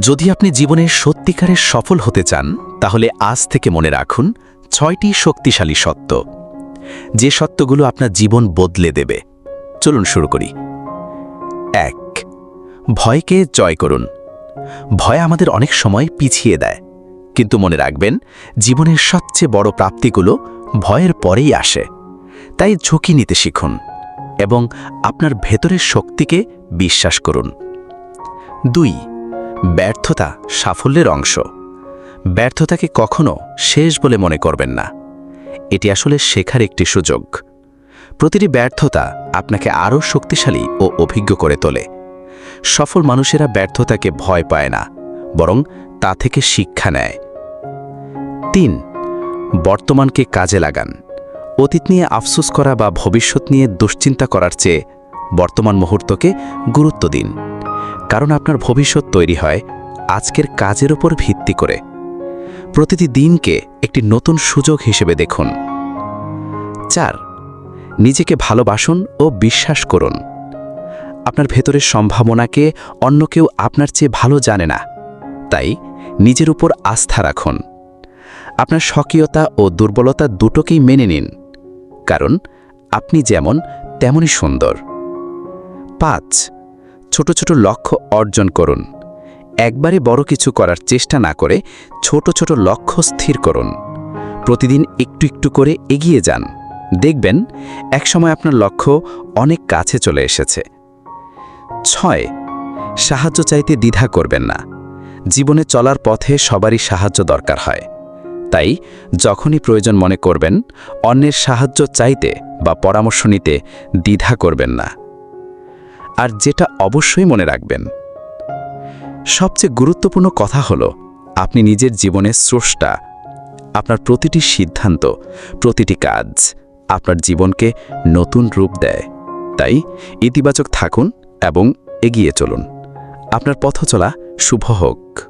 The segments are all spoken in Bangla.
যদি আপনি জীবনে সত্যিকারের সফল হতে চান, তাহলে আজ থেকে মনে রাখুন, ছয়টি শক্তিশালী সত্য। যে সত্যগুলো আপনার জীবন বদলে দেবে। চলুন শুরু করি। এক, ভয়কে জয় করুন। ভয় আমাদের অনেক সময় পিছিয়ে দেয়। কিন্তু মনে রাখবেন, জীবনের সবচেয়ে বড় প্রাপ্তিগুলো ভয়ের পরেই আসে। তাই ঝুঁকি নিতে শিখুন এবং আপনার ভেতরের শক্তিকে বিশ্বাস করুন। দুই ব্যর্থতা সাফল্যের অংশ। ব্যর্থতাকে কখনো শেষ বলে মনে করবেন না। এটি আসলে শেখার একটি সুযোগ। প্রতিটি ব্যর্থতা আপনাকে আরও শক্তিশালী ও অভিজ্ঞ করে তোলে। সফল মানুষেরা ব্যর্থতাকে ভয় পায় না, বরং তা থেকে শিক্ষা নেয়। তিন, বর্তমানকে কাজে লাগান। অতীত নিয়ে আফসোস করা বা ভবিষ্যৎ নিয়ে দুশ্চিন্তা করার চেয়ে বর্তমান মুহূর্তকে গুরুত্ব দিন। কারণ আপনার ভবিষ্যৎ তৈরি হয় আজকের কাজের ওপর ভিত্তি করে। প্রতিটি দিনকে একটি নতুন সুযোগ হিসেবে দেখুন। চার, নিজেকে ভালোবাসুন ও বিশ্বাস করুন। আপনার ভেতরের সম্ভাবনাকে অন্য কেউ আপনার চেয়ে ভালো জানে না। তাই নিজের উপর আস্থা রাখুন। আপনার স্বকীয়তা ও দুর্বলতা দুটোকেই মেনে নিন। কারণ আপনি যেমন, তেমনই সুন্দর। পাঁচ ছোট ছোট লক্ষ্য অর্জন করুন। একবারে বড় কিছু করার চেষ্টা না করে ছোট ছোট লক্ষ্য স্থির করুন। প্রতিদিন একটু একটু করে এগিয়ে যান। দেখবেন একসময় আপনার লক্ষ্য অনেক কাছে চলে এসেছে। ছয়, সাহায্য চাইতে দ্বিধা করবেন না। জীবনে চলার পথে সবারই সাহায্য দরকার হয়। তাই যখনই প্রয়োজন মনে করবেন, অন্যের সাহায্য চাইতে বা পরামর্শ নিতে দ্বিধা করবেন না। আর যেটা অবশ্যই মনে রাখবেন। সবচেয়ে গুরুত্বপূর্ণ কথা হলো, আপনি নিজের জীবনের স্রষ্টা, আপনার প্রতিটি সিদ্ধান্ত, প্রতিটি কাজ, আপনার জীবনকে নতুন রূপ দেয়। তাই ইতিবাচক থাকুন এবং এগিয়ে চলুন। আপনার পথ চলা শুভ হোক।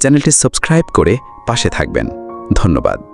চ্যানেলটি সাবস্ক্রাইব করে পাশে থাকবেন। ধন্যবাদ।